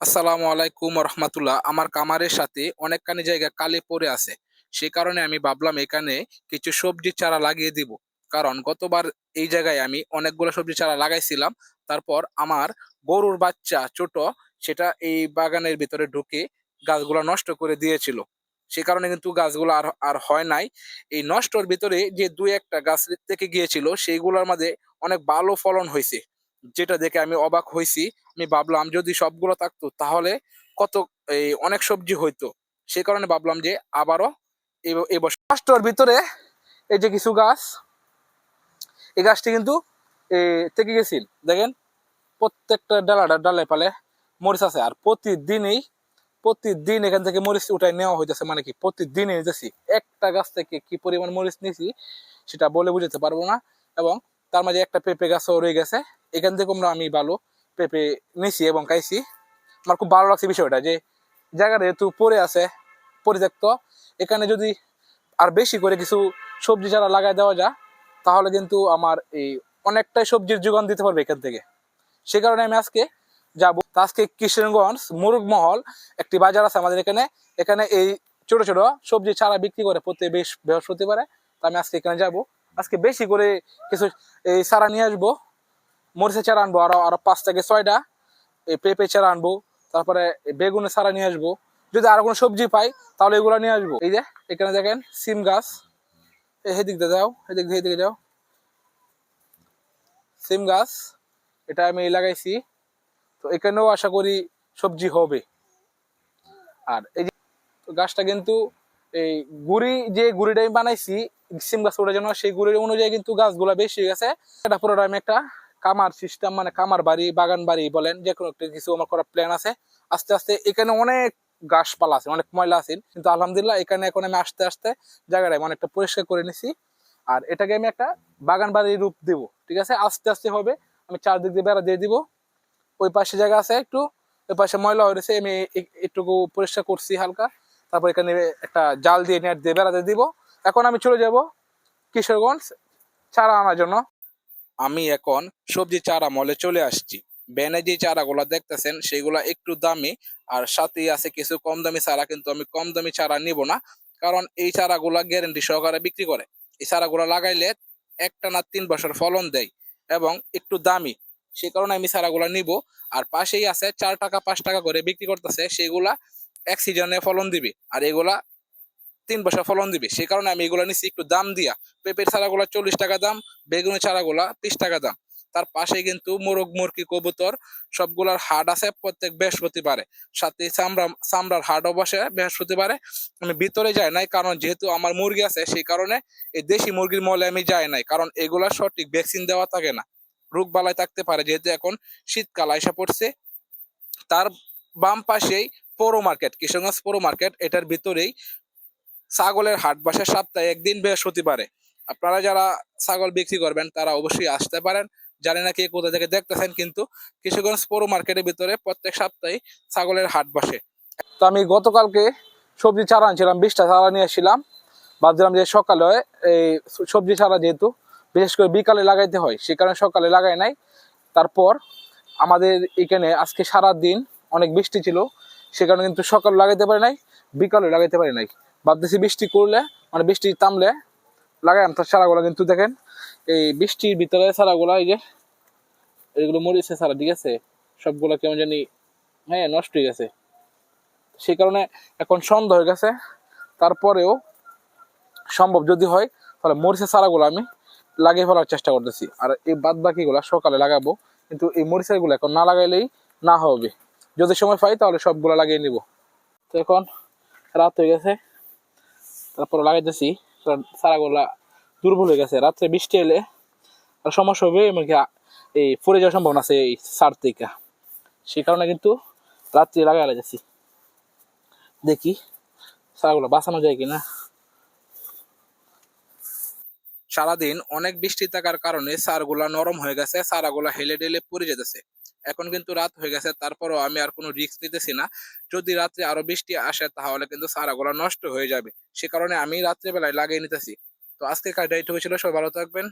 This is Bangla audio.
আসসালামু আলাইকুম রহমতুল্লাহ। আমার কামারের সাথে অনেকখানি জায়গা কালি পড়ে আছে। সে কারণে আমি ভাবলাম এখানে কিছু সবজি চারা লাগিয়ে দিব। কারণ গতবার এই জায়গায় আমি অনেকগুলো সবজি চারা লাগাইছিলাম। তারপর আমার গরুর বাচ্চা ছোট, সেটা এই বাগানের ভিতরে ঢুকে গাছগুলো নষ্ট করে দিয়েছিল। সে কারণে কিন্তু গাছগুলো আর আর হয় নাই। এই নষ্টর ভিতরে যে দুই একটা গাছ থেকে গিয়েছিল, সেইগুলোর মাঝে অনেক ভালো ফলন হয়েছে। যেটা দেখে আমি অবাক হয়েছি আমি ভাবলাম যদি সবগুলো থাকতো তাহলে কত এই অনেক সবজি হইতো। সে কারণে ভাবলাম যে আবারও এব- এবছর নষ্টর ভিতরে এই যে কিছু গাছ, এই গাছটি কিন্তু থেকে গেছিল। দেখেন, প্রত্যেকটা ডালাটা ডালে পালে মরিচ আছে। আর প্রতিদিনই, প্রতিদিন এখান থেকে মরিচ উঠাই নেওয়া হইতেছে মানে কি? প্রতিদিনই নিতেছি। একটা গাছ থেকে কি পরিমাণ মরিচ নিয়েছি সেটা বলে বুঝাতে পারব না। এবং তার মাঝে একটা পেঁপে গাছও রয়ে গেছে। এখান থেকে আমরা আমি ভালো পেঁপে নিছি এবং খাইছি। আমার খুব ভালো লাগছে বিষয়টা যে জায়গাটা যেহেতু পড়ে আছে, পরিত্যক্ত, এখানে যদি আর বেশি করে কিছু সবজি চারা লাগাই দেওয়া যায়, তাহলে কিন্তু আমার এই অনেকটাই সবজির যোগান দিতে পারবে এখান থেকে। সে কারণে আমি আজকে যাব। আজকে কিশোরগঞ্জ মুরগমহল একটি বাজার আছে আমাদের এখানে। এখানে এই ছোট ছোট সবজি ছাড়া বিক্রি করে প্রতি বেশ বৃহস্পতিবারে। তো আমি আজকে এখানে যাব। আজকে বেশি করে কিছু এই চারা নিয়ে আসব। মরিচের চারা আনব, আরও আরও পাঁচ থেকে ছয়টা। এই পেঁপে চারা আনব, তারপরে বেগুনের চারা নিয়ে আসব। যদি আরও কোনো সবজি পাই, তাহলে এগুলো নিয়ে আসব। এই যে, এখানে দেখেন, সিম গাছ। দিয়ে যাও দিয়ে যাও সিম গাছ, এটা আমি লাগাইছি। তো এখানেও আশা করি সবজি হবে। আর এই যে, গাছটা কিন্তু এই গুড়ি, যে গুড়িটা আমি বানাইছি, সিম গাছ ওঠার জন্য, সেই গুড়ির অনুযায়ী কিন্তু গাছগুলা বেশি গেছে। এটা পুরোটা আমি একটা কামার সিস্টেম মানে কামার বাড়ি, বাগান বাড়ি বলেন যে কোনো একটা কিছু আমার করার প্ল্যান আছে। আস্তে আস্তে এখানে অনেক গাছপালা আছে, অনেক ময়লা আছে। কিন্তু আলহামদুলিল্লাহ এখানে এখন আমি আস্তে আস্তে জায়গাটা অনেকটা পরিষ্কার করে নিছি। আর এটাকে আমি একটা বাগান বাড়ির রূপ দিব, ঠিক আছে? আস্তে আস্তে হবে, আমি চারদিক দিয়ে বেড়া দিয়ে দিব। ওই পাশে জায়গা আছে একটু, ওই পাশে ময়লা হয়েছে আমি একটুকু পরিষ্কার করছি হালকা। তারপর এখানে একটা জাল দিয়ে নেট দিয়ে বেড়া দিয়ে দিব। এখন আমি চলে যাব কিশোরগঞ্জ চারা আনার জন্য। আমি এখন সবজি চারা মলে চলে আসছি। ব্যানে যে চারাগুলো দেখতেছেন, সেগুলা একটু দামি আর সাথেই আছে কিছু কম দামি চারা, কিন্তু আমি কম দামি চারা নিব না কারণ এই চারাগুলা গ্যারেন্টি সহকারে বিক্রি করে। এই চারাগুলা লাগাইলে একটা না তিন বছর ফলন দেয় এবং একটু দামি। সে কারণে আমি চারাগুলা নিব আর পাশেই আছে চার টাকা, পাঁচ টাকা করে বিক্রি করতেছে, সেগুলা এক সিজনে ফলন দিবে। আর এগুলা তিন বছর ফলন দিবে। সেই কারণে আমি এগুলা নিচ্ছি একটু দাম দিয়া। পেঁপের চারাগুলা চল্লিশ টাকা দাম, বেগুনের চারাগুলা ত্রিশ টাকা দাম। তার পাশে কিন্তু মোরগ, মুরগি, কবুতর সবগুলার হাট আছে প্রত্যেক বৃহস্পতিবারে। সাথে চামড়া, চামড়ার হাটও বসে বৃহস্পতিবারে। আমি ভিতরে যাই নাই কারণ যেহেতু আমার মুরগি আছে, সেই কারণে এই দেশি মুরগির মলে আমি যাই নাই। কারণ এগুলা সঠিক ভ্যাকসিন দেওয়া থাকে না। রোগ বালাই থাকতে পারে, যেহেতু এখন শীতকাল আইসা পড়ছে। তার বাম পাশেই পৌর মার্কেট কিশোরগঞ্জ পৌর মার্কেট। এটার ভিতরেই ছাগলের হাট বসে সপ্তাহে একদিন বৃহস্পতিবারে। আপনারা যারা ছাগল বিক্রি করবেন, তারা অবশ্যই আসতে পারেন। জানি না কে কোথা থেকে দেখতেছেন, কিন্তু কিশোরগঞ্জ পৌর মার্কেটের ভিতরে প্রত্যেক সপ্তাহে ছাগলের হাট বসে। তো আমি গতকালকে সবজি চারা আনছিলাম, বিশটা চারা নিয়ে এসেছিলাম ভাবছিলাম যে সকালে এই সবজি চারা যেহেতু, বিশেষ করে বিকালে লাগাইতে হয়, সে কারণে সকালে লাগাই নাই। তারপর আমাদের এখানে আজকে সারা দিন অনেক বৃষ্টি ছিল, সে কারণে কিন্তু সকালে লাগাইতে পারি নাই, বিকালে লাগাইতে পারি নাই। ভাবতেছি বৃষ্টি করলে মানে বৃষ্টি থামলে লাগাইম তার চারাগুলো কিন্তু দেখেন, এই বৃষ্টির ভিতরে চারাগুলো, এই যে এইগুলো মরিছে সারা ঠিক আছে? সবগুলো কেমন জানি হ্যাঁ নষ্ট হয়ে গেছে। সেই কারণে এখন সন্ধ্যা হয়ে গেছে। তারপরেও সম্ভব যদি হয়, তাহলে মরিচের চারাগুলো আমি লাগিয়ে ফেলার চেষ্টা করতেছি। আর এই বাদ বাকিগুলো সকালে লাগাবো, কিন্তু এই মরিচেরগুলো এখন না লাগাইলেই না হবে। যদি সময় পাই, তাহলে সবগুলো লাগিয়ে নিব। তো এখন রাত হয়ে গেছে। তারপর লাগাইতেছি। চারাগুলা দুর্বল হয়ে গেছে। রাত্রে বৃষ্টি এলে সমস্যা হবে, এমনকি এই পড়ে যাওয়ার সম্ভাবনা আছে এই সার থেকে। সেই কারণে কিন্তু রাত্রে লাগাই লাগাইছি দেখি চারাগুলো বাঁচানো যায় কিনা। সারাদিন অনেক বৃষ্টি থাকার কারণে সারগুলা নরম হয়ে গেছে সারাগুলা হেলে ডেলে পড়ে যেতেছে। এখন কিন্তু রাত হয়ে গেছে, তারপরও আমি আর কোনো রিস্ক নিতেছি না। যদি রাত্রে আরও বৃষ্টি আসে তাহলে কিন্তু সারাগুলা নষ্ট হয়ে যাবে। সে কারণে আমি রাত্রেবেলায় লাগিয়ে নিতেছি। তো আজকে কাজটা এইটুকু ছিল, সবাই ভালো থাকবেন।